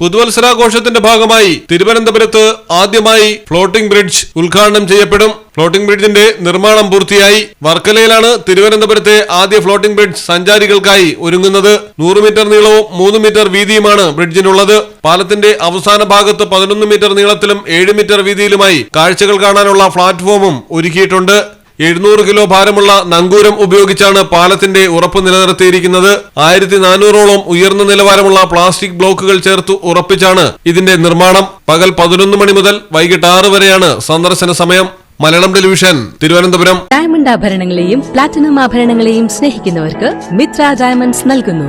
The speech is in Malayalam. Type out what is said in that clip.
പുതുവത്സരാഘോഷത്തിന്റെ ഭാഗമായി തിരുവനന്തപുരത്ത് ആദ്യമായി ഫ്ലോട്ടിംഗ് ബ്രിഡ്ജ് ഉദ്ഘാടനം ചെയ്യപ്പെടും. ഫ്ലോട്ടിംഗ് ബ്രിഡ്ജിന്റെ നിർമ്മാണം പൂർത്തിയായി. വർക്കലയിലാണ് തിരുവനന്തപുരത്തെ ആദ്യ ഫ്ലോട്ടിംഗ് ബ്രിഡ്ജ് സഞ്ചാരികൾക്കായി ഒരുങ്ങുന്നത്. നൂറ് മീറ്റർ നീളവും മൂന്ന് മീറ്റർ വീതിയുമാണ് ബ്രിഡ്ജിനുള്ളത്. പാലത്തിന്റെ അവസാന ഭാഗത്ത് പതിനൊന്ന് മീറ്റർ നീളത്തിലും ഏഴ് മീറ്റർ വീതിയിലുമായി കാഴ്ചകൾ കാണാനുള്ള പ്ലാറ്റ്ഫോമും ഒരുക്കിയിട്ടുണ്ട്. എഴുന്നൂറ് കിലോ ഭാരമുള്ള നങ്കൂരം ഉപയോഗിച്ചാണ് പാലത്തിന്റെ ഉറപ്പ് നിലനിർത്തിയിരിക്കുന്നത്. ആയിരത്തി നാനൂറോളം ഉയർന്ന നിലവാരമുള്ള പ്ലാസ്റ്റിക് ബ്ലോക്കുകൾ ചേർത്ത് ഉറപ്പിച്ചാണ് ഇതിന്റെ നിർമ്മാണം. പകൽ പതിനൊന്ന് മണി മുതൽ വൈകിട്ട് ആറ് വരെയാണ് സന്ദർശന സമയം. മലയാളം ടെലിവിഷൻ തിരുവനന്തപുരം. ഡയമണ്ട് ആഭരണങ്ങളെയും പ്ലാറ്റിനം ആഭരണങ്ങളെയും സ്നേഹിക്കുന്നവർക്ക് മിത്ര ഡയമണ്ട്സ് നൽകുന്നു.